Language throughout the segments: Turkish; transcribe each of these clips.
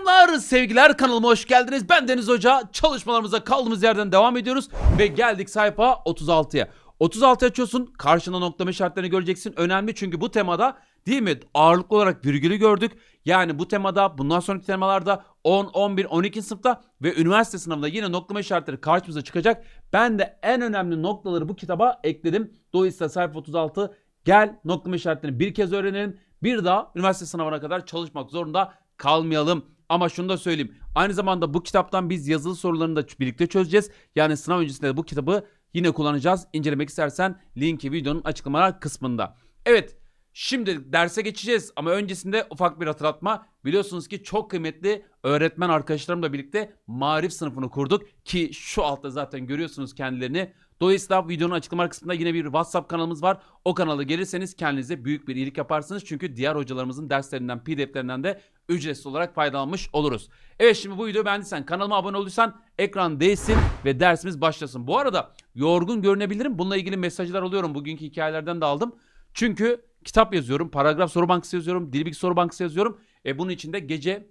Selamlar sevgiler kanalıma hoş geldiniz. Ben Deniz Hoca. Çalışmalarımıza kaldığımız yerden devam ediyoruz. Ve geldik sayfa 36'ya. 36 açıyorsun. Karşına noktalama işaretlerini göreceksin. Önemli çünkü bu temada değil mi? Ağırlıklı olarak virgülü gördük. Yani bu temada bundan sonraki temalarda 10, 11, 12 sınıfta ve üniversite sınavında yine noktalama işaretleri karşımıza çıkacak. Ben de en önemli noktaları bu kitaba ekledim. Dolayısıyla sayfa 36 gel noktalama işaretlerini bir kez öğrenelim. Bir daha üniversite sınavına kadar çalışmak zorunda kalmayalım. Ama şunu da söyleyeyim. Aynı zamanda bu kitaptan biz yazılı sorularını da birlikte çözeceğiz. Yani sınav öncesinde de bu kitabı yine kullanacağız. İncelemek istersen linki videonun açıklamalar kısmında. Evet şimdi derse geçeceğiz ama öncesinde ufak bir hatırlatma. Biliyorsunuz ki çok kıymetli öğretmen arkadaşlarımla birlikte marif sınıfını kurduk. Ki şu altta zaten görüyorsunuz kendilerini. Dolayısıyla videonun açıklama kısmında yine bir WhatsApp kanalımız var. O kanala gelirseniz kendinize büyük bir iyilik yaparsınız. Çünkü diğer hocalarımızın derslerinden, pdf'lerinden de ücretsiz olarak faydalanmış oluruz. Evet şimdi bu videoyu beğendiysen, kanalıma abone olduysan ekran değilsin ve dersimiz başlasın. Bu arada yorgun görünebilirim. Bununla ilgili mesajlar alıyorum. Bugünkü hikayelerden de aldım. Çünkü kitap yazıyorum, paragraf soru bankası yazıyorum, dil bilgi soru bankası yazıyorum. E bunun için de gece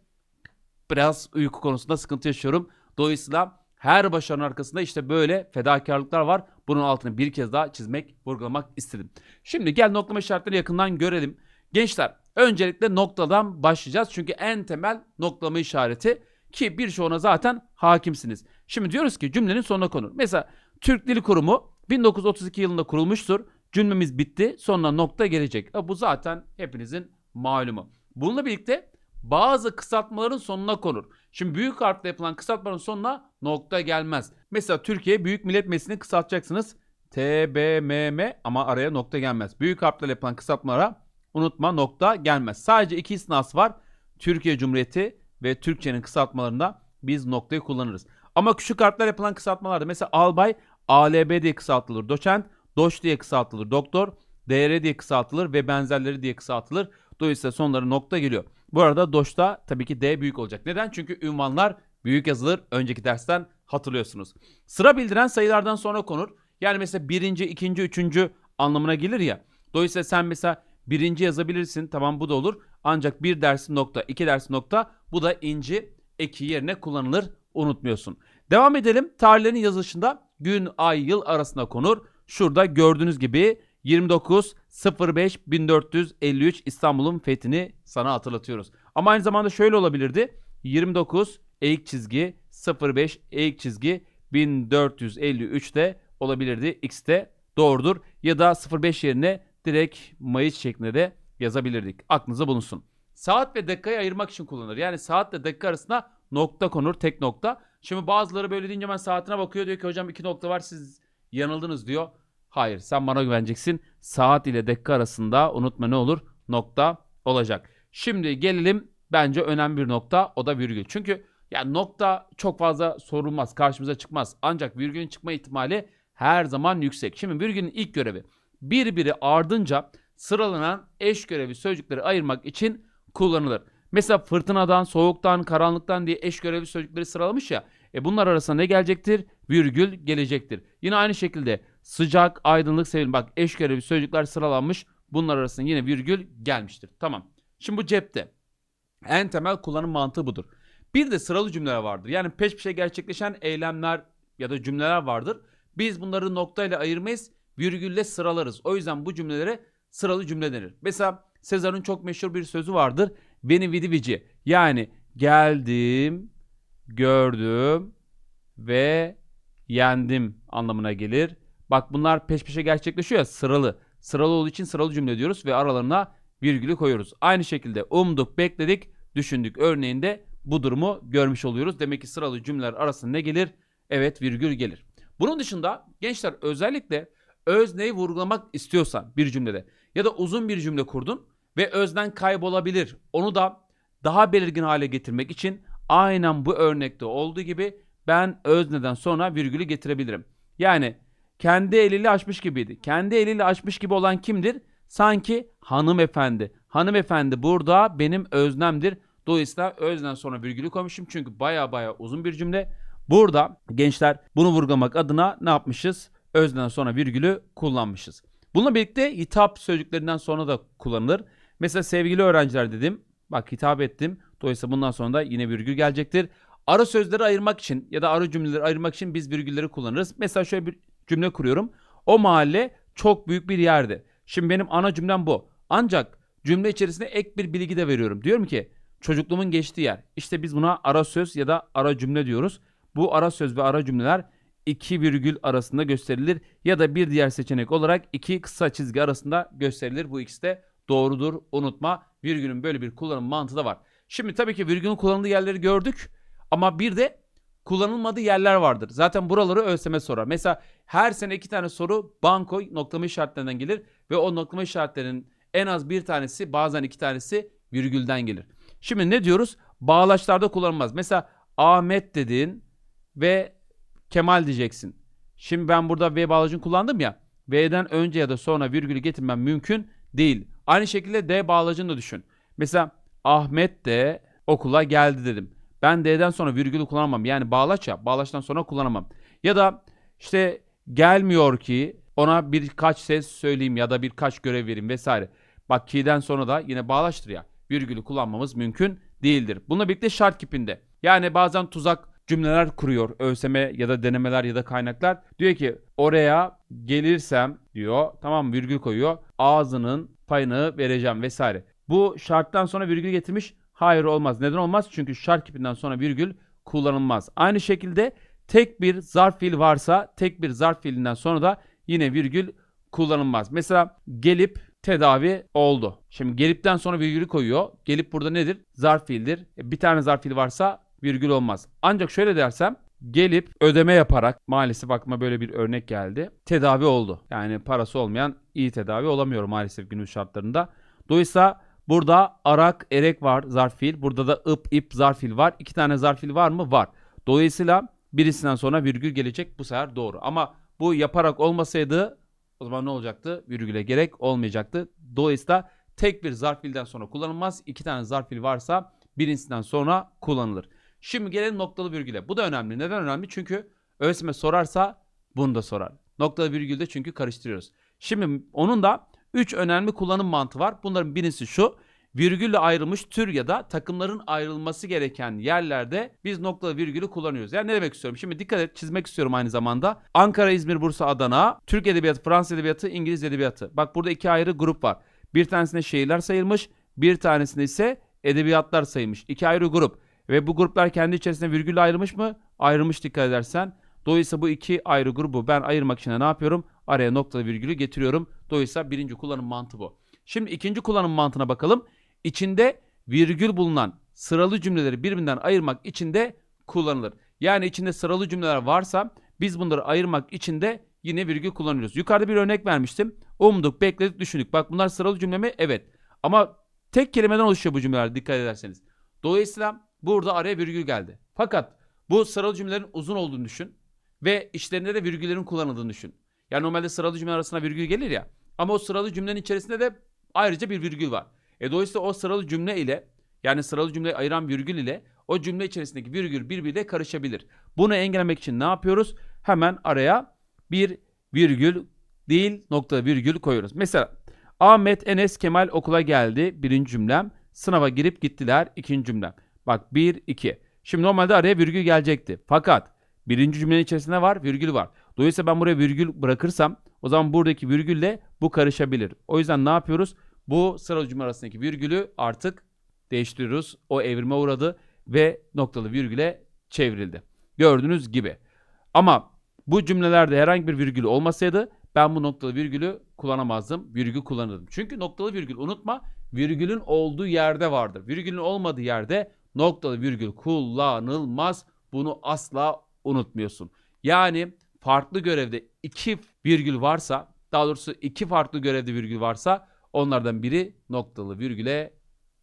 biraz uyku konusunda sıkıntı yaşıyorum. Dolayısıyla her başarının arkasında işte böyle fedakarlıklar var. Bunun altını bir kez daha çizmek, vurgulamak istedim. Şimdi gel noktalama işaretleri yakından görelim. Gençler öncelikle noktadan başlayacağız. Çünkü en temel noktalama işareti ki birçoğuna zaten hakimsiniz. Şimdi diyoruz ki cümlenin sonuna konur. Mesela Türk Dil Kurumu 1932 yılında kurulmuştur. Cümlemiz bitti. Sonra nokta gelecek. E, bu zaten hepinizin malumu. Bununla birlikte bazı kısaltmaların sonuna konur. Şimdi büyük harfle yapılan kısaltmanın sonuna nokta gelmez. Mesela Türkiye Büyük Millet Meclisi'ni kısaltacaksınız. TBMM ama araya nokta gelmez. Büyük harflerle yapılan kısaltmalara unutma nokta gelmez. Sadece iki istisnası var. Türkiye Cumhuriyeti ve Türkçenin kısaltmalarında biz noktayı kullanırız. Ama küçük harfler yapılan kısaltmalarda mesela albay ALB diye kısaltılır. Doçent doç diye kısaltılır. Doktor DR diye kısaltılır ve benzerleri diye kısaltılır. Dolayısıyla sonları nokta geliyor. Bu arada doçta tabii ki D büyük olacak. Neden? Çünkü ünvanlar büyük yazılır. Önceki dersten hatırlıyorsunuz. Sıra bildiren sayılardan sonra konur. Yani mesela birinci, ikinci, üçüncü anlamına gelir ya. Dolayısıyla sen mesela birinci yazabilirsin. Tamam bu da olur. Ancak bir dersin nokta, iki dersin nokta. Bu da inci eki yerine kullanılır. Unutmuyorsun. Devam edelim. Tarihlerin yazılışında gün, ay, yıl arasında konur. Şurada gördüğünüz gibi 29 05 1453 İstanbul'un fethini sana hatırlatıyoruz. Ama aynı zamanda şöyle olabilirdi. 29 eğik çizgi 05 eğik çizgi 1453 de olabilirdi. X de doğrudur. Ya da 05 yerine direkt Mayıs şeklinde de yazabilirdik. Aklınıza bulunsun. Saat ve dakikayı ayırmak için kullanılır. Yani saat ve dakika arasında nokta konur tek nokta. Şimdi bazıları böyle deyince ben saatine bakıyor diyor ki hocam iki nokta var siz yanıldınız diyor. Hayır sen bana güveneceksin. Saat ile dakika arasında unutma ne olur? Nokta olacak. Şimdi gelelim bence önemli bir nokta o da virgül. Çünkü ya nokta çok fazla sorulmaz karşımıza çıkmaz. Ancak virgülün çıkma ihtimali her zaman yüksek. Şimdi virgülün ilk görevi birbiri ardınca sıralanan eş görevi sözcükleri ayırmak için kullanılır. Mesela fırtınadan, soğuktan, karanlıktan diye eş görevli sözcükleri sıralamış ya. E bunlar arasında ne gelecektir? Virgül gelecektir. Yine aynı şekilde sıcak, aydınlık, sevim. Bak eş görevli sözcükler sıralanmış. Bunlar arasında yine virgül gelmiştir. Tamam. Şimdi bu cepte. En temel kullanım mantığı budur. Bir de sıralı cümleler vardır. Yani peş peşe gerçekleşen eylemler ya da cümleler vardır. Biz bunları noktayla ayırmayız, virgülle sıralarız. O yüzden bu cümlelere sıralı cümle denir. Mesela Sezar'ın çok meşhur bir sözü vardır. Veni vidi vici. Yani geldim, gördüm ve yendim anlamına gelir. Bak bunlar peş peşe gerçekleşiyor ya sıralı. Sıralı olduğu için sıralı cümle diyoruz ve aralarına virgülü koyuyoruz. Aynı şekilde umduk, bekledik, düşündük örneğinde bu durumu görmüş oluyoruz. Demek ki sıralı cümleler arasında ne gelir? Evet virgül gelir. Bunun dışında gençler özellikle özneyi vurgulamak istiyorsan bir cümlede ya da uzun bir cümle kurdun ve öznen kaybolabilir. Onu da daha belirgin hale getirmek için aynen bu örnekte olduğu gibi ben özneden sonra virgülü getirebilirim. Yani kendi eliyle açmış gibiydi. Kendi eliyle açmış gibi olan kimdir? Sanki hanımefendi. Hanımefendi burada benim öznemdir. Dolayısıyla özden sonra virgülü koymuşum çünkü baya baya uzun bir cümle. Burada gençler bunu vurgulamak adına ne yapmışız? Özden sonra virgülü kullanmışız. Bununla birlikte hitap sözcüklerinden sonra da kullanılır. Mesela sevgili öğrenciler dedim. Bak hitap ettim. Dolayısıyla bundan sonra da yine virgül gelecektir. Ara sözleri ayırmak için ya da ara cümleleri ayırmak için biz virgülleri kullanırız. Mesela şöyle bir cümle kuruyorum. O mahalle çok büyük bir yerdi. Şimdi benim ana cümlem bu. Ancak cümle içerisinde ek bir bilgi de veriyorum. Diyorum ki çocukluğumun geçtiği yer. İşte biz buna ara söz ya da ara cümle diyoruz. Bu ara söz ve ara cümleler iki virgül arasında gösterilir ya da bir diğer seçenek olarak iki kısa çizgi arasında gösterilir. Bu ikisi de doğrudur. Unutma virgülün böyle bir kullanım mantığı da var. Şimdi tabii ki virgülün kullanıldığı yerleri gördük ama bir de kullanılmadığı yerler vardır. Zaten buraları ÖSYM sorar. Mesela her sene iki tane soru banko noklama işaretlerinden gelir ve o noklama işaretlerinin en az bir tanesi bazen iki tanesi virgülden gelir. Şimdi ne diyoruz? Bağlaçlarda kullanılmaz. Mesela Ahmet dedin ve Kemal diyeceksin. Şimdi ben burada V bağlacını kullandım ya. V'den önce ya da sonra virgülü getirmem mümkün değil. Aynı şekilde D bağlacını da düşün. Mesela Ahmet de okula geldi dedim. Ben D'den sonra virgülü kullanamam. Yani bağlaç ya. Bağlaçtan sonra kullanamam. Ya da işte gelmiyor ki ona birkaç ses söyleyeyim ya da birkaç görev vereyim vesaire. Bak ki'den sonra da yine bağlaçtır ya. Virgülü kullanmamız mümkün değildir. Bununla birlikte şart kipinde. Yani bazen tuzak cümleler kuruyor ÖSYM ya da denemeler ya da kaynaklar. Diyor ki oraya gelirsem diyor tamam virgül koyuyor. Ağzının payını vereceğim vesaire. Bu şarttan sonra virgül getirmiş. Hayır olmaz. Neden olmaz? Çünkü şart kipinden sonra virgül kullanılmaz. Aynı şekilde tek bir zarf fiil varsa tek bir zarf fiilinden sonra da yine virgül kullanılmaz. Mesela gelip tedavi oldu. Şimdi gelipten sonra virgülü koyuyor. Gelip burada nedir? Zarf fiildir. E, Bir tane zarf fiil varsa virgül olmaz. Ancak şöyle dersem gelip ödeme yaparak maalesef aklıma böyle bir örnek geldi. Tedavi oldu. Yani parası olmayan iyi tedavi olamıyor maalesef günümüz şartlarında. Dolayısıyla burada arak, erek var zarf fiil. Burada da ıp, ip zarf fiil var. İki tane zarf fiil var mı? Var. Dolayısıyla birisinden sonra virgül gelecek bu sefer doğru. Ama bu yaparak olmasaydı o zaman ne olacaktı? Virgüle gerek olmayacaktı. Dolayısıyla tek bir zarf fiilden sonra kullanılmaz. İki tane zarf fiil varsa birincisinden sonra kullanılır. Şimdi gelelim noktalı virgüle. Bu da önemli. Neden önemli? Çünkü ÖSYM sorarsa bunu da sorar. Noktalı virgülde çünkü karıştırıyoruz. Şimdi onun da 3 önemli kullanım mantığı var. Bunların birincisi şu. Virgülle ayrılmış tür ya da takımların ayrılması gereken yerlerde biz noktalı virgülü kullanıyoruz. Yani ne demek istiyorum? Şimdi dikkat et çizmek istiyorum aynı zamanda. Ankara, İzmir, Bursa, Adana, Türk Edebiyatı, Fransız Edebiyatı, İngiliz Edebiyatı. Bak burada iki ayrı grup var. Bir tanesinde şehirler sayılmış, bir tanesinde ise edebiyatlar sayılmış. İki ayrı grup. Ve bu gruplar kendi içerisinde virgülle ayrılmış mı? Ayrılmış dikkat edersen. Dolayısıyla bu iki ayrı grubu ben ayırmak için ne yapıyorum? Araya noktalı virgülü getiriyorum. Dolayısıyla birinci kullanım mantığı bu. Şimdi ikinci kullanım mantığına bakalım. İçinde virgül bulunan sıralı cümleleri birbirinden ayırmak için de kullanılır. Yani içinde sıralı cümleler varsa biz bunları ayırmak için de yine virgül kullanıyoruz. Yukarıda bir örnek vermiştim. Umduk, bekledik, düşündük. Bak bunlar sıralı cümle mi? Evet. Ama tek kelimeden oluşuyor bu cümleler dikkat ederseniz. Dolayısıyla burada araya virgül geldi. Fakat bu sıralı cümlelerin uzun olduğunu düşün ve işlerinde de virgüllerin kullanıldığını düşün. Yani normalde sıralı cümle arasına virgül gelir ya. Ama o sıralı cümlenin içerisinde de ayrıca bir virgül var. E dolayısıyla o sıralı cümle ile yani sıralı cümleyi ayıran virgül ile o cümle içerisindeki virgül birbiriyle karışabilir. Bunu engellemek için ne yapıyoruz? Hemen araya bir virgül değil nokta virgül koyuyoruz. Mesela Ahmet, Enes, Kemal okula geldi. Birinci cümlem. Sınava girip gittiler. ikinci cümlem. Bak 1, 2. Şimdi normalde araya virgül gelecekti. Fakat birinci cümlenin içerisinde var virgül var. Dolayısıyla ben buraya virgül bırakırsam o zaman buradaki virgülle bu karışabilir. O yüzden ne yapıyoruz? Bu sıralı cümle arasındaki virgülü artık değiştiriyoruz. O evrime uğradı ve noktalı virgüle çevrildi. Gördüğünüz gibi. Ama bu cümlelerde herhangi bir virgül olmasaydı ben bu noktalı virgülü kullanamazdım. Virgül kullanırdım. Çünkü noktalı virgül unutma virgülün olduğu yerde vardır. Virgülün olmadığı yerde noktalı virgül kullanılmaz. Bunu asla unutmuyorsun. Yani farklı görevde iki virgül varsa daha doğrusu iki farklı görevde virgül varsa onlardan biri noktalı virgüle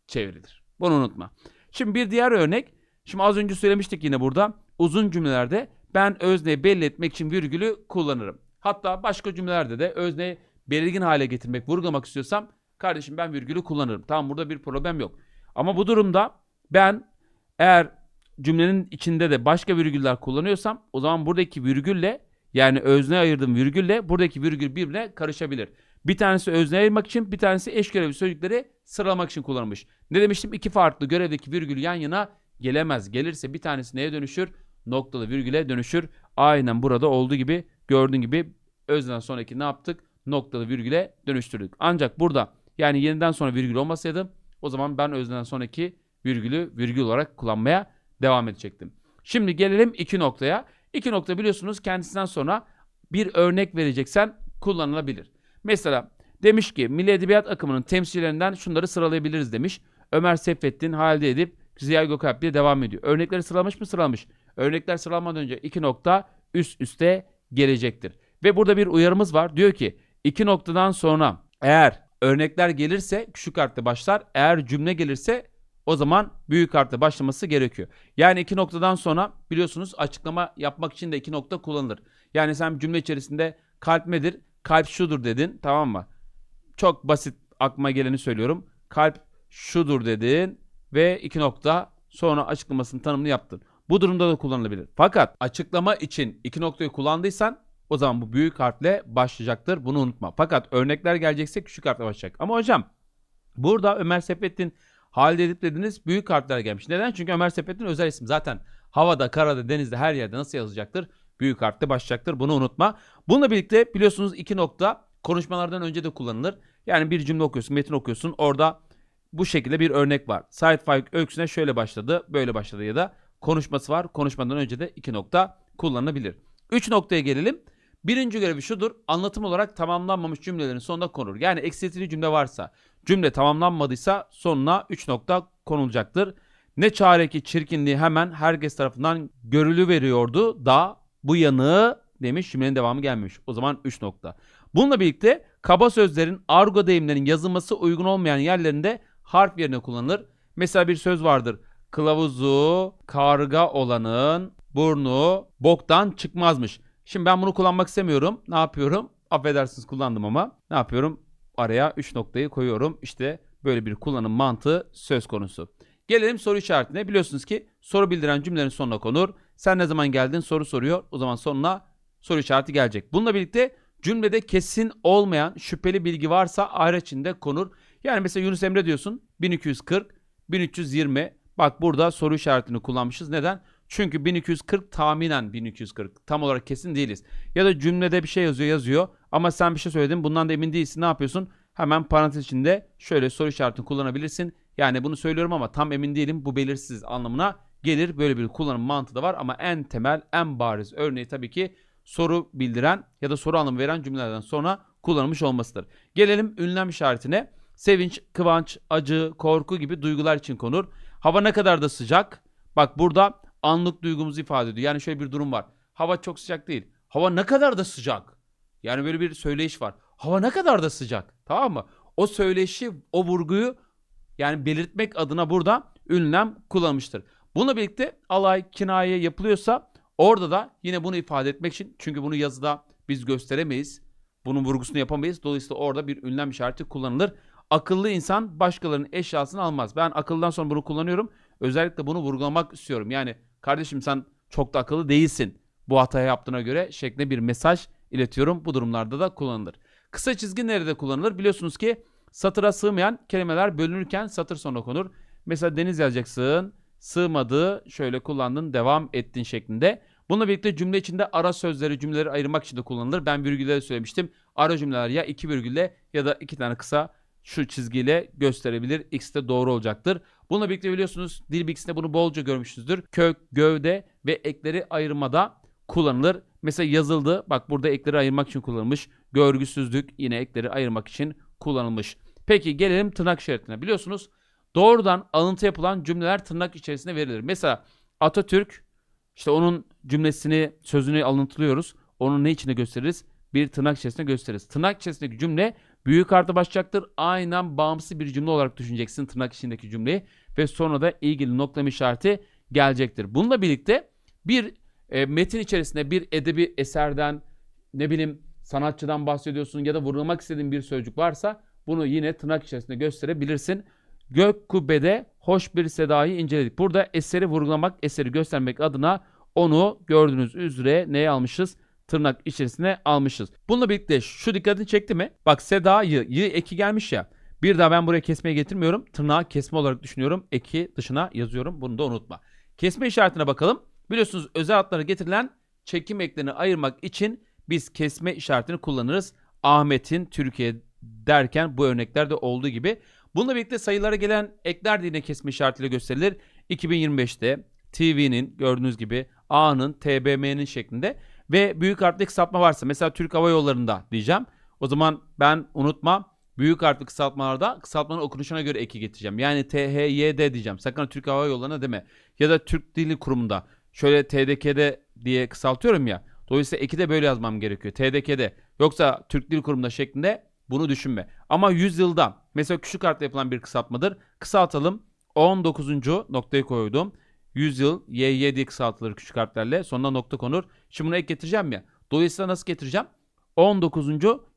çevrilir. Bunu unutma. Şimdi bir diğer örnek. Şimdi az önce söylemiştik yine burada. Uzun cümlelerde ben özneyi belli etmek için virgülü kullanırım. Hatta başka cümlelerde de özneyi belirgin hale getirmek, vurgulamak istiyorsam kardeşim ben virgülü kullanırım. Tamam burada bir problem yok. Ama bu durumda ben eğer cümlenin içinde de başka virgüller kullanıyorsam o zaman buradaki virgülle yani özne ayırdığım virgülle buradaki virgül birbirine karışabilir. Bir tanesi özneye ayırmak için, bir tanesi eş görevli sözcükleri sıralamak için kullanılmış. Ne demiştim? İki farklı görevdeki virgül yan yana gelemez. Gelirse bir tanesi neye dönüşür? Noktalı virgüle dönüşür. Aynen burada olduğu gibi gördüğün gibi özden sonraki ne yaptık? Noktalı virgüle dönüştürdük. Ancak burada yani yeniden sonra virgül olmasaydı o zaman ben özden sonraki virgülü virgül olarak kullanmaya devam edecektim. Şimdi gelelim iki noktaya. İki nokta biliyorsunuz kendisinden sonra bir örnek vereceksen kullanılabilir. Mesela demiş ki Milli Edebiyat akımının temsilcilerinden şunları sıralayabiliriz demiş. Ömer Seyfettin, Halide Edip, Ziya Gökalp diye devam ediyor. Örnekleri sıralamış mı? Sıralamış. Örnekler sıralanmadan önce iki nokta üst üste gelecektir. Ve burada bir uyarımız var. Diyor ki iki noktadan sonra eğer örnekler gelirse küçük harfle başlar. Eğer cümle gelirse o zaman büyük harfle başlaması gerekiyor. Yani iki noktadan sonra biliyorsunuz açıklama yapmak için de iki nokta kullanılır. Yani sen cümle içerisinde kalp nedir? Kalp şudur dedin tamam mı? Çok basit aklıma geleni söylüyorum. Kalp şudur dedin ve iki nokta sonra açıklamasının tanımını yaptın. Bu durumda da kullanılabilir. Fakat açıklama için iki noktayı kullandıysan o zaman bu büyük harfle başlayacaktır. Bunu unutma. Fakat örnekler gelecekse küçük harfle başlayacak. Ama hocam burada Ömer Sepettin Halide Edip dediniz büyük harfler gelmiş. Neden? Çünkü Ömer Sepettin özel isim. Zaten havada, karada, denizde her yerde nasıl yazacaktır? Büyük harfle başlayacaktır. Bunu unutma. Bununla birlikte biliyorsunuz iki nokta konuşmalardan önce de kullanılır. Yani bir cümle okuyorsun, metin okuyorsun. Orada bu şekilde bir örnek var. Said Faik öyküsüne şöyle başladı, böyle başladı ya da konuşması var. Konuşmadan önce de iki nokta kullanılabilir. Üç noktaya gelelim. Birinci görevi şudur. Anlatım olarak tamamlanmamış cümlelerin sonuna konur. Yani eksiltili cümle varsa, cümle tamamlanmadıysa sonuna 3 nokta konulacaktır. Ne çare ki çirkinliği hemen herkes tarafından görülü veriyordu da bu yanığı demiş cümlenin devamı gelmemiş. O zaman 3 nokta. Bununla birlikte kaba sözlerin, argo deyimlerin yazılması uygun olmayan yerlerinde harf yerine kullanılır. Mesela bir söz vardır. Kılavuzu karga olanın burnu boktan çıkmazmış. Şimdi ben bunu kullanmak istemiyorum. Ne yapıyorum? Affedersiniz kullandım ama. Ne yapıyorum? Araya 3 noktayı koyuyorum. İşte böyle bir kullanım mantığı söz konusu. Gelelim soru işaretine. Biliyorsunuz ki soru bildiren cümlenin sonuna konur. Sen ne zaman geldin soru soruyor. O zaman sonuna soru işareti gelecek. Bununla birlikte cümlede kesin olmayan şüpheli bilgi varsa ayrı içinde konur. Yani mesela Yunus Emre diyorsun 1240, 1320. Bak burada soru işaretini kullanmışız. Neden? Çünkü 1240 tahminen 1240. Tam olarak kesin değiliz. Ya da cümlede bir şey yazıyor yazıyor ama sen bir şey söyledin bundan da emin değilsin. Ne yapıyorsun? Hemen parantez içinde şöyle soru işaretini kullanabilirsin. Yani bunu söylüyorum ama tam emin değilim bu belirsiz anlamına gelir. Böyle bir kullanım mantığı da var ama en temel en bariz örneği tabii ki soru bildiren ya da soru anlamı veren cümlelerden sonra kullanılmış olmasıdır. Gelelim ünlem işaretine. Sevinç, kıvanç, acı, korku gibi duygular için konur. Hava ne kadar da sıcak. Bak burada anlık duygumuzu ifade ediyor. Yani şöyle bir durum var. Hava çok sıcak değil. Hava ne kadar da sıcak. Yani böyle bir söyleyiş var. Hava ne kadar da sıcak. Tamam mı? O söyleşi, o vurguyu yani belirtmek adına burada ünlem kullanmıştır. Bununla birlikte alay, kinaye yapılıyorsa orada da yine bunu ifade etmek için çünkü bunu yazıda biz gösteremeyiz. Bunun vurgusunu yapamayız. Dolayısıyla orada bir ünlem işareti kullanılır. Akıllı insan başkalarının eşyasını almaz. Ben akıldan sonra bunu kullanıyorum. Özellikle bunu vurgulamak istiyorum. Yani kardeşim sen çok da akıllı değilsin. Bu hatayı yaptığına göre şeklinde bir mesaj iletiyorum. Bu durumlarda da kullanılır. Kısa çizgi nerede kullanılır? Biliyorsunuz ki satıra sığmayan kelimeler bölünürken satır sonuna konur. Mesela deniz yazacaksın. Sığmadı şöyle kullandın devam ettin şeklinde. Bununla birlikte cümle içinde ara sözleri cümleleri ayırmak için de kullanılır. Ben virgülleri söylemiştim. Ara cümleler ya iki virgülle ya da iki tane kısa şu çizgiyle gösterebilir. X de doğru olacaktır. Bununla birlikte biliyorsunuz dil bilgisinde bunu bolca görmüşsünüzdür. Kök, gövde ve ekleri ayırmada kullanılır. Mesela yazıldı. Bak burada ekleri ayırmak için kullanılmış. Görgüsüzlük yine ekleri ayırmak için kullanılmış. Peki gelelim tırnak işaretine. Biliyorsunuz doğrudan alıntı yapılan cümleler tırnak içerisinde verilir. Mesela Atatürk işte onun cümlesini, sözünü alıntılıyoruz. Onun ne içinde gösteririz? Bir tırnak içerisinde gösteririz. Tırnak içerisindeki cümle büyük harfle başlayacaktır. Aynen bağımsız bir cümle olarak düşüneceksin tırnak içindeki cümleyi. Ve sonra da ilgili noklama işareti gelecektir. Bununla birlikte bir e, metin içerisinde bir edebi eserden ne bileyim sanatçıdan bahsediyorsun ya da vurgulamak istediğin bir sözcük varsa bunu yine tırnak içerisinde gösterebilirsin. Gök kubbede hoş bir sedayı inceledik. Burada eseri vurgulamak, eseri göstermek adına onu gördüğünüz üzere neye almışız? Tırnak içerisine almışız. Bununla birlikte şu dikkatini çekti mi? Bak Seda'yı, y eki gelmiş ya. Bir daha ben buraya kesmeye getirmiyorum. Tırnağı kesme olarak düşünüyorum. Eki dışına yazıyorum. Bunu da unutma. Kesme işaretine bakalım. Biliyorsunuz özel adlara getirilen çekim eklerini ayırmak için biz kesme işaretini kullanırız. Ahmet'in Türkiye derken bu örneklerde olduğu gibi. Bununla birlikte sayılara gelen ekler de yine kesme işaretiyle gösterilir. 2025'te TV'nin gördüğünüz gibi A'nın TBM'nin şeklinde ve büyük harfli kısaltma varsa mesela Türk Hava Yolları'nda diyeceğim. O zaman ben unutma büyük harfli kısaltmalarda kısaltmanın okunuşuna göre eki getireceğim. Yani THYD diyeceğim. Sakın Türk Hava Yolları'na deme. Ya da Türk Dili Kurumu'nda şöyle TDK'de diye kısaltıyorum ya. Dolayısıyla eki de böyle yazmam gerekiyor. TDK'de. Yoksa Türk Dil Kurumu'nda şeklinde bunu düşünme. Ama 100 yılda mesela küçük harfle yapılan bir kısaltmadır. Kısaltalım. 19. noktayı koydum. 100 yıl YY diye kısaltılır küçük harflerle. Sonuna nokta konur. Şimdi bunu ek getireceğim ya. Dolayısıyla nasıl getireceğim? 19.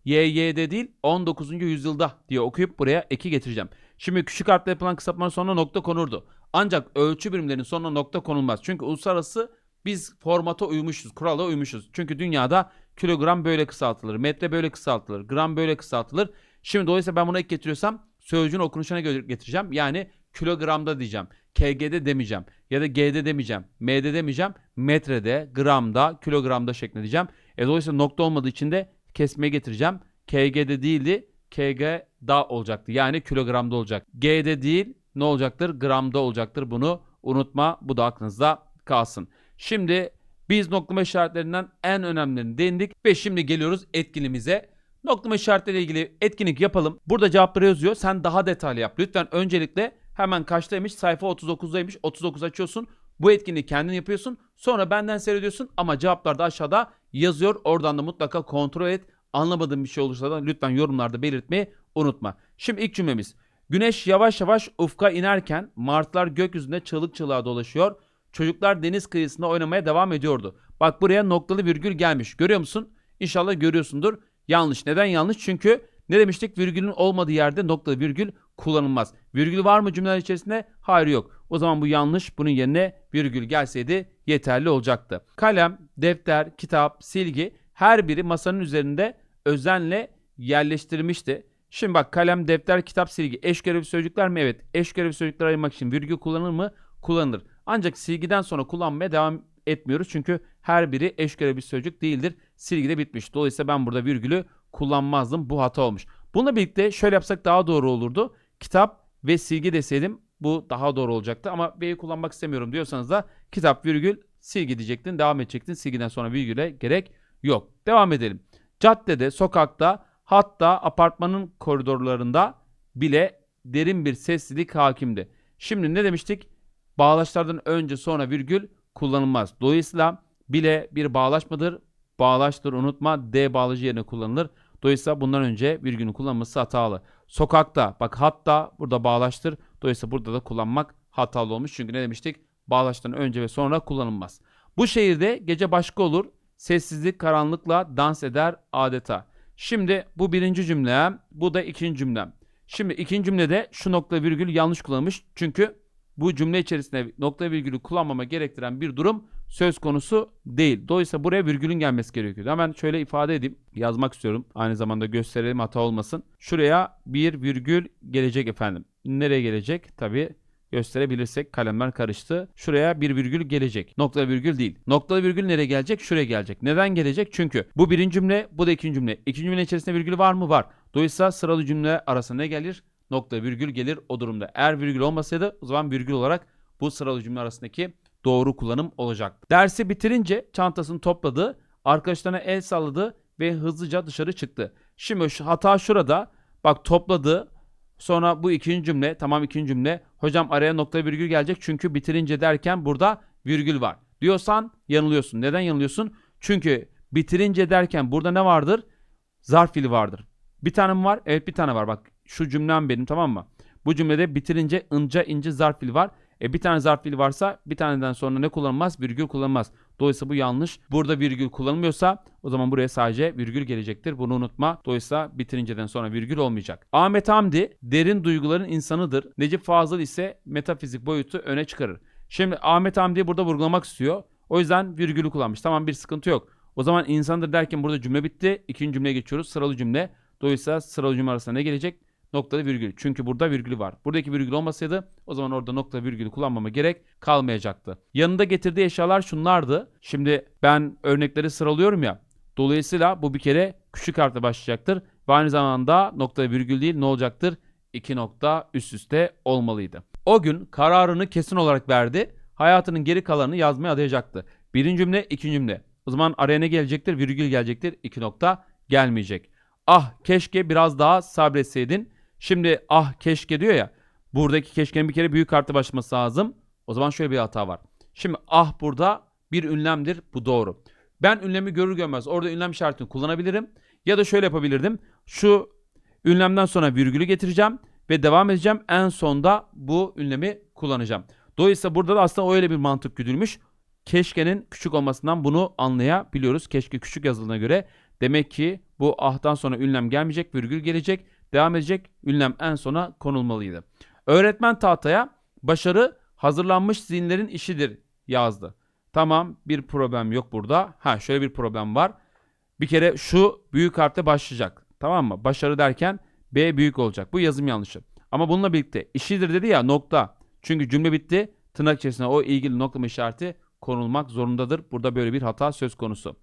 YY'de değil 19. yüzyılda diye okuyup buraya eki getireceğim. Şimdi küçük harfle yapılan kısaltmanın sonuna nokta konurdu. Ancak ölçü birimlerinin sonuna nokta konulmaz. Çünkü uluslararası biz formata uymuşuz, kurala uymuşuz. Çünkü dünyada kilogram böyle kısaltılır, metre böyle kısaltılır, gram böyle kısaltılır. Şimdi dolayısıyla ben bunu ek getiriyorsam sözcüğün okunuşuna göre getireceğim. Yani kilogramda diyeceğim. KG'de demeyeceğim. Ya da G'de demeyeceğim. M'de demeyeceğim. Metrede, gramda, kilogramda şeklinde diyeceğim. E dolayısıyla nokta olmadığı için de kesmeye getireceğim. KG'de değildi. KG da olacaktı. Yani kilogramda olacak. G'de değil ne olacaktır? Gramda olacaktır. Bunu unutma. Bu da aklınızda kalsın. Şimdi biz noklama işaretlerinden en önemlilerini değindik ve şimdi geliyoruz etkinliğimize. Noklama işaretleriyle ilgili etkinlik yapalım. Burada cevapları yazıyor. Sen daha detaylı yap. Lütfen öncelikle hemen kaçtaymış? Sayfa 39'daymış. 39 açıyorsun. Bu etkinliği kendin yapıyorsun. Sonra benden seyrediyorsun ama cevaplar da aşağıda yazıyor. Oradan da mutlaka kontrol et. Anlamadığın bir şey olursa da lütfen yorumlarda belirtmeyi unutma. Şimdi ilk cümlemiz. Güneş yavaş yavaş ufka inerken martılar gökyüzünde çığlık çığlığa dolaşıyor. Çocuklar deniz kıyısında oynamaya devam ediyordu. Bak buraya noktalı virgül gelmiş. Görüyor musun? İnşallah görüyorsundur. Yanlış. Neden yanlış? Çünkü ne demiştik? Virgülün olmadığı yerde noktalı virgül kullanılmaz. Virgül var mı cümleler içerisinde? Hayır yok. O zaman bu yanlış. Bunun yerine virgül gelseydi yeterli olacaktı. Kalem, defter, kitap, silgi her biri masanın üzerinde özenle yerleştirilmişti. Şimdi bak kalem, defter, kitap, silgi eş görevli sözcükler mi? Evet. Eş görevli sözcükler ayırmak için virgül kullanılır mı? Kullanılır. Ancak silgiden sonra kullanmaya devam etmiyoruz. Çünkü her biri eş görevli sözcük değildir. Silgi de bitmiş. Dolayısıyla ben burada virgülü kullanmazdım. Bu hata olmuş. Bununla birlikte şöyle yapsak daha doğru olurdu. Kitap ve silgi deseydim bu daha doğru olacaktı. Ama B'yi kullanmak istemiyorum diyorsanız da kitap virgül silgi diyecektin. Devam edecektin. Silgiden sonra virgüle gerek yok. Devam edelim. Caddede, sokakta hatta apartmanın koridorlarında bile derin bir sessizlik hakimdi. Şimdi ne demiştik? Bağlaçlardan önce sonra virgül kullanılmaz. Dolayısıyla bile bir bağlaç mıdır? Bağlaçtır unutma. D bağlacı yerine kullanılır. Dolayısıyla bundan önce virgülün kullanılması hatalı. Sokakta bak hatta burada bağlaçtır. Dolayısıyla burada da kullanmak hatalı olmuş. Çünkü ne demiştik? Bağlaçtan önce ve sonra kullanılmaz. Bu şehirde gece başka olur. Sessizlik karanlıkla dans eder adeta. Şimdi bu birinci cümlem. Bu da ikinci cümlem. Şimdi ikinci cümlede şu nokta virgül yanlış kullanılmış. Çünkü bu cümle içerisinde nokta virgülü kullanmama gerektiren bir durum söz konusu değil. Dolayısıyla buraya virgülün gelmesi gerekiyor. Hemen şöyle ifade edeyim. Yazmak istiyorum. Aynı zamanda gösterelim hata olmasın. Şuraya bir virgül gelecek efendim. Nereye gelecek? Tabii gösterebilirsek kalemler karıştı. Şuraya bir virgül gelecek. Nokta virgül değil. Noktalı virgül nereye gelecek? Şuraya gelecek. Neden gelecek? Çünkü bu birinci cümle, bu da ikinci cümle. İkinci cümle içerisinde virgül var mı? Var. Dolayısıyla sıralı cümle arasında ne gelir? Nokta virgül gelir o durumda. Eğer virgül olmasaydı o zaman virgül olarak bu sıralı cümle arasındaki doğru kullanım olacak. Dersi bitirince çantasını topladı, arkadaşlarına el salladı ve hızlıca dışarı çıktı. Şimdi şu hata şurada. Bak topladı. Sonra bu ikinci cümle. Tamam ikinci cümle. Hocam araya nokta virgül gelecek çünkü bitirince derken burada virgül var. Diyorsan yanılıyorsun. Neden yanılıyorsun? Çünkü bitirince derken burada ne vardır? Zarf fiili vardır. Bir tane mi var? Evet bir tane var. Bak şu cümlem benim tamam mı? Bu cümlede bitirince ince ince zarf fiili var. E bir tane zarf fiili varsa bir taneden sonra ne kullanılmaz? Virgül kullanılmaz. Dolayısıyla bu yanlış. Burada virgül kullanılmıyorsa o zaman buraya sadece virgül gelecektir. Bunu unutma. Dolayısıyla bitirinceden sonra virgül olmayacak. Ahmet Hamdi derin duyguların insanıdır. Necip Fazıl ise metafizik boyutu öne çıkarır. Şimdi Ahmet Hamdi'yi burada vurgulamak istiyor. O yüzden virgülü kullanmış. Tamam bir sıkıntı yok. O zaman insandır derken burada cümle bitti. İkinci cümleye geçiyoruz. Sıralı cümle. Dolayısıyla sıralı cümle arasında ne gelecek? Noktalı virgül. Çünkü burada virgülü var. Buradaki virgül olmasaydı o zaman orada nokta virgülü kullanmama gerek kalmayacaktı. Yanında getirdiği eşyalar şunlardı. Şimdi ben örnekleri sıralıyorum ya. Dolayısıyla bu bir kere küçük harfle başlayacaktır. Ve aynı zamanda nokta virgül değil ne olacaktır? İki nokta üst üste olmalıydı. O gün kararını kesin olarak verdi. Hayatının geri kalanını yazmaya adayacaktı. Birinci cümle, ikinci cümle. O zaman araya ne gelecektir? Virgül gelecektir. İki nokta gelmeyecek. Ah keşke biraz daha sabretseydin. Şimdi ah keşke diyor ya. Buradaki keşkenin bir kere büyük harfle başlaması lazım. O zaman şöyle bir hata var. Şimdi ah burada bir ünlemdir. Bu doğru. Ben ünlemi görür görmez orada ünlem işaretini kullanabilirim. Ya da şöyle yapabilirdim. Şu ünlemden sonra virgülü getireceğim ve devam edeceğim. En sonda bu ünlemi kullanacağım. Dolayısıyla burada da aslında öyle bir mantık güdülmüş. Keşkenin küçük olmasından bunu anlayabiliyoruz. Keşke küçük yazıldığına göre. Demek ki bu ah'tan sonra ünlem gelmeyecek, virgül gelecek, devam edecek. Ünlem en sona konulmalıydı. Öğretmen tahtaya başarı hazırlanmış zihinlerin işidir yazdı. Tamam bir problem yok burada. Ha şöyle bir problem var. Bir kere şu büyük harfle başlayacak. Tamam mı? Başarı derken B büyük olacak. Bu yazım yanlışı. Ama bununla birlikte işidir dedi ya nokta. Çünkü cümle bitti. Tırnak içerisine o ilgili noklama işareti konulmak zorundadır. Burada böyle bir hata söz konusu.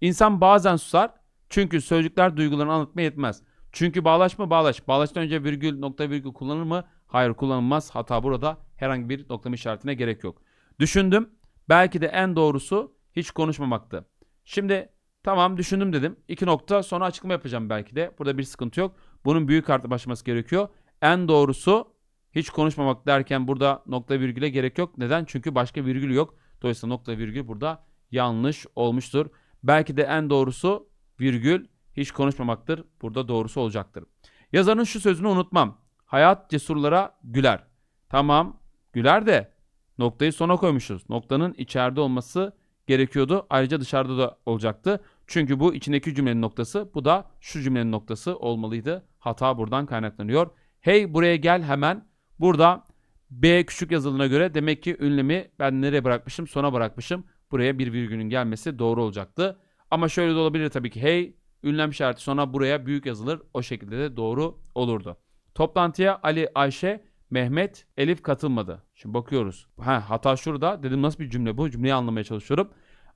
İnsan bazen susar. Çünkü sözcükler duygularını anlatmaya yetmez. Çünkü bağlaç mı bağlaç. Bağlaçtan önce virgül nokta virgül kullanılır mı? Hayır kullanılmaz. Hata burada. Herhangi bir noklama işaretine gerek yok. Düşündüm. Belki de en doğrusu hiç konuşmamaktı. Şimdi tamam düşündüm dedim. İki nokta sonra açıklama yapacağım belki de. Burada bir sıkıntı yok. Bunun büyük harfle başlaması gerekiyor. En doğrusu hiç konuşmamak derken burada nokta virgüle gerek yok. Neden? Çünkü başka virgül yok. Dolayısıyla nokta virgül burada yanlış olmuştur. Belki de en doğrusu virgül hiç konuşmamaktır. Burada doğrusu olacaktır. Yazarın şu sözünü unutmam. Hayat cesurlara güler. Tamam güler de noktayı sona koymuşuz. Noktanın içeride olması gerekiyordu. Ayrıca dışarıda da olacaktı. Çünkü bu içindeki cümlenin noktası, bu da şu cümlenin noktası olmalıydı. Hata buradan kaynaklanıyor. Hey buraya gel hemen. Burada B küçük yazıldığına göre demek ki ünlemi ben nereye bırakmışım? Sona bırakmışım. Buraya bir virgülün gelmesi doğru olacaktı. Ama şöyle de olabilir tabii ki. Hey ünlem işareti sonra buraya büyük yazılır. O şekilde de doğru olurdu. Toplantıya Ali, Ayşe, Mehmet, Elif katılmadı. Şimdi bakıyoruz. Ha, hata şurada. Dedim nasıl bir cümle bu? Cümleyi anlamaya çalışıyorum.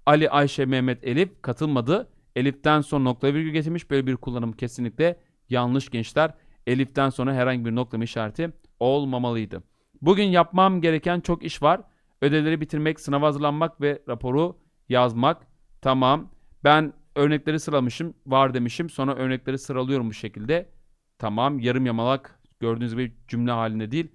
Ali, Ayşe, Mehmet, Elif katılmadı. Elif'ten sonra nokta virgül getirmiş. Böyle bir kullanım kesinlikle yanlış gençler. Elif'ten sonra herhangi bir noklama işareti olmamalıydı. Bugün yapmam gereken çok iş var. Ödevleri bitirmek, sınava hazırlanmak ve raporu yazmak. Tamam. Ben örnekleri sıralamışım. Var demişim. Sonra örnekleri sıralıyorum bu şekilde. Tamam. Yarım yamalak gördüğünüz gibi cümle halinde değil.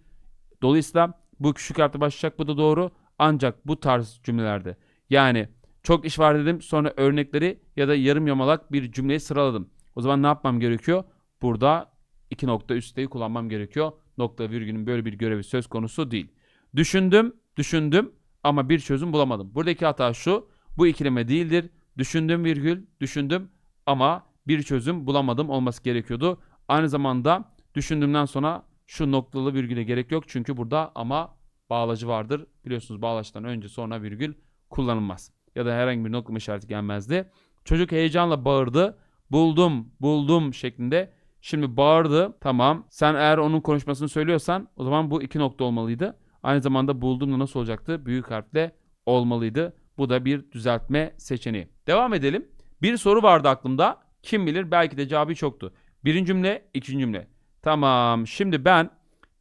Dolayısıyla bu küçük harfle başlayacak. Bu da doğru. Ancak bu tarz cümlelerde yani çok iş var dedim. Sonra örnekleri ya da yarım yamalak bir cümleyi sıraladım. O zaman ne yapmam gerekiyor? Burada iki nokta üsteyi kullanmam gerekiyor. Nokta virgülün böyle bir görevi söz konusu değil. Düşündüm, düşündüm ama bir çözüm bulamadım. Buradaki hata şu. Bu ikileme değildir. Düşündüm virgül, düşündüm ama bir çözüm bulamadım olması gerekiyordu. Aynı zamanda düşündüğümden sonra şu noktalı virgüle gerek yok. Çünkü burada ama bağlacı vardır. Biliyorsunuz bağlaçtan önce sonra virgül kullanılmaz. Ya da herhangi bir noklama işareti gelmezdi. Çocuk heyecanla bağırdı. Buldum, buldum şeklinde. Şimdi bağırdı. Tamam. Sen eğer onun konuşmasını söylüyorsan o zaman bu iki nokta olmalıydı. Aynı zamanda buldum da nasıl olacaktı? Büyük harfle olmalıydı. Bu da bir düzeltme seçeneği. Devam edelim. Bir soru vardı aklımda. Kim bilir belki de cevabı çoktu. Birinci cümle, ikinci cümle. Tamam. Şimdi ben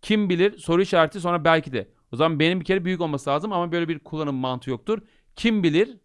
kim bilir soru işareti sonra belki de. O zaman benim bir kere büyük olması lazım ama böyle bir kullanım mantığı yoktur. Kim bilir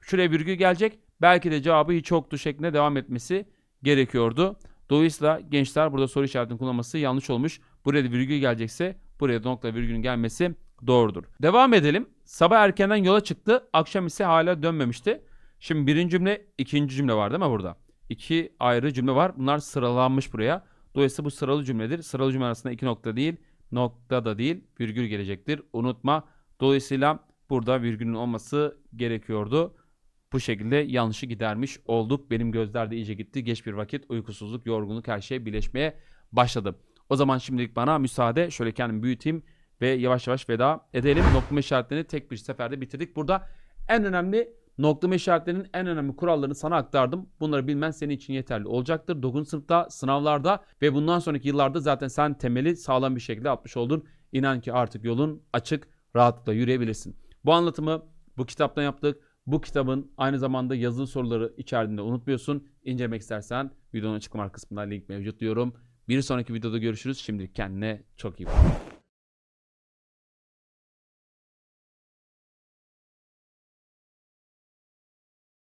şuraya virgül gelecek. Belki de cevabı hiç yoktu şeklinde devam etmesi gerekiyordu. Dolayısıyla gençler burada soru işaretini kullanması yanlış olmuş. Buraya da virgül gelecekse buraya da nokta virgülün gelmesi doğrudur. Devam edelim. Sabah erkenden yola çıktı. Akşam ise hala dönmemişti. Şimdi birinci cümle, ikinci cümle var değil mi burada? İki ayrı cümle var. Bunlar sıralanmış buraya. Dolayısıyla bu sıralı cümledir. Sıralı cümle arasında iki nokta değil, nokta da değil, virgül gelecektir. Unutma. Dolayısıyla burada virgülün olması gerekiyordu. Bu şekilde yanlışı gidermiş olduk. Benim gözler de iyice gitti. Geç bir vakit uykusuzluk, yorgunluk her şey birleşmeye başladı. O zaman şimdilik bana müsaade. Şöyle kendimi büyüteyim ve yavaş yavaş veda edelim. Noklama işaretlerini tek bir seferde bitirdik. Burada en önemli Noklama işaretlerinin en önemli kurallarını sana aktardım. Bunları bilmen senin için yeterli olacaktır. 9. sınıfta, sınavlarda ve bundan sonraki yıllarda zaten sen temeli sağlam bir şekilde atmış oldun. İnan ki artık yolun açık, rahatlıkla yürüyebilirsin. Bu anlatımı bu kitaptan yaptık. Bu kitabın aynı zamanda yazılı soruları içerdiğinde unutmuyorsun. İncelemek istersen videonun açıklama kısmında link mevcut diyorum. Bir sonraki videoda görüşürüz. Şimdilik kendine çok iyi bak.